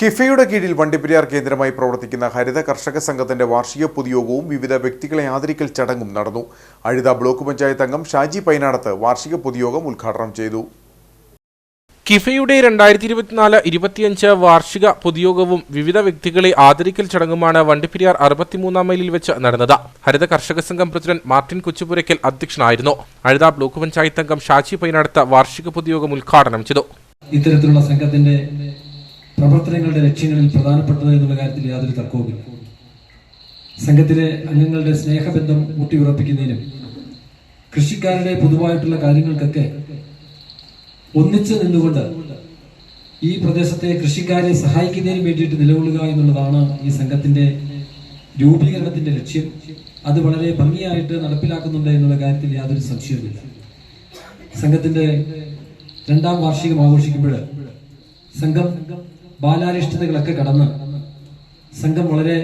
കിഫയുടെ കീഴിൽ വണ്ടിപ്പെരിയാർ കേന്ദ്രമായി പ്രവർത്തിക്കുന്ന ഹരിത കർഷക സംഘത്തിന്റെ വാർഷിക പൊതുയോഗവും വിവിധ വ്യക്തികളെ ആദരിക്കൽ ചടങ്ങും നടന്നു. അഴുത ബ്ലോക്ക് പഞ്ചായത്ത് അംഗം ഷാജി പൈനാടത്ത് വാർഷിക പൊതുയോഗം ഉദ്ഘാടനം ചെയ്തു. കിഫയുടെ രണ്ടായിരത്തി ഇരുപത്തിനാല് ഇരുപത്തിയഞ്ച് വാർഷിക പൊതുയോഗവും വിവിധ വ്യക്തികളെ ആദരിക്കൽ ചടങ്ങുമാണ് വണ്ടിപ്പെരിയാർ അറുപത്തിമൂന്നാം മൈലിൽ വെച്ച് നടന്നത്. ഹരിത കർഷക സംഘം പ്രസിഡന്റ് മാർട്ടിൻ കൊച്ചുപുരയ്ക്കൽ അധ്യക്ഷനായിരുന്നു. അഴുത ബ്ലോക്ക് പഞ്ചായത്ത് അംഗം ഷാജി പൈനാടത്ത് വാർഷിക പൊതുയോഗം ഉദ്ഘാടനം ചെയ്തു. ഇത്തരത്തിലുള്ള സംഘത്തിന്റെ പ്രവർത്തനങ്ങളുടെ ലക്ഷ്യങ്ങളിൽ പ്രധാനപ്പെട്ടത് എന്നുള്ള കാര്യത്തിൽ യാതൊരു തർക്കവുമില്ല. സംഘത്തിലെ അംഗങ്ങളുടെ സ്നേഹബന്ധം ഊട്ടിയുറപ്പിക്കുന്നതിനും കൃഷിക്കാരുടെ പൊതുവായിട്ടുള്ള കാര്യങ്ങൾക്കൊക്കെ ഒന്നിച്ച് നിന്നുകൊണ്ട് ഈ പ്രദേശത്തെ കൃഷിക്കാരെ സഹായിക്കുന്നതിന് വേണ്ടിയിട്ട് നിലകൊള്ളുക എന്നുള്ളതാണ് ഈ സംഘത്തിന്റെ രൂപീകരണത്തിന്റെ ലക്ഷ്യം. അത് വളരെ ഭംഗിയായിട്ട് നടപ്പിലാക്കുന്നുണ്ട് എന്നുള്ള കാര്യത്തിൽ യാതൊരു സംശയവുമില്ല. സംഘത്തിന്റെ രണ്ടാം വാർഷികം ആഘോഷിക്കുമ്പോൾ സംഘം ബാലാരിഷ്ടതകളൊക്കെ കടന്ന് സംഘം വളരെ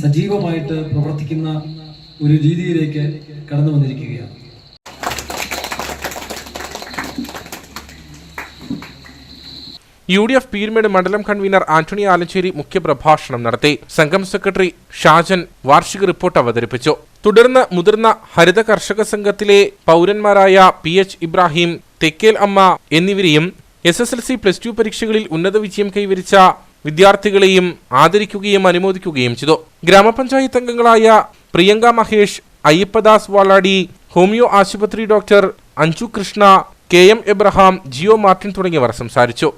സജീവമായിട്ട് പ്രവർത്തിക്കുന്ന ഒരു രീതിയിലേക്ക് കടന്നു വന്നിരിക്കുകയാണ്. യു ഡി എഫ് പീരുമേട് മണ്ഡലം കൺവീനർ ആന്റണി ആലഞ്ചേരി മുഖ്യപ്രഭാഷണം നടത്തി. സംഘം സെക്രട്ടറി ഷാജൻ വാർഷിക റിപ്പോർട്ട് അവതരിപ്പിച്ചു. തുടർന്ന് മുതിർന്ന ഹരിത കർഷക സംഘത്തിലെ പൗരന്മാരായ പി എച്ച് ഇബ്രാഹിം തെക്കേൽ അമ്മ എന്നിവരെയും S S L C plus two പരീക്ഷകളിൽ ഉന്നത വിജയം കൈവരിച്ച വിദ്യാർത്ഥികളെയും ആദരിക്കുകയും അനുമോദിക്കുകയും ചെയ്തു. ഗ്രാമപഞ്ചായത്ത് അംഗങ്ങളായ പ്രിയങ്ക മഹേഷ് അയ്യപ്പദാസ് വാളാടി ഹോമിയോ ആശുപത്രി doctor Anju Krishna K M Abraham Jio Martin തുടങ്ങിയവർ സംസാരിച്ചു.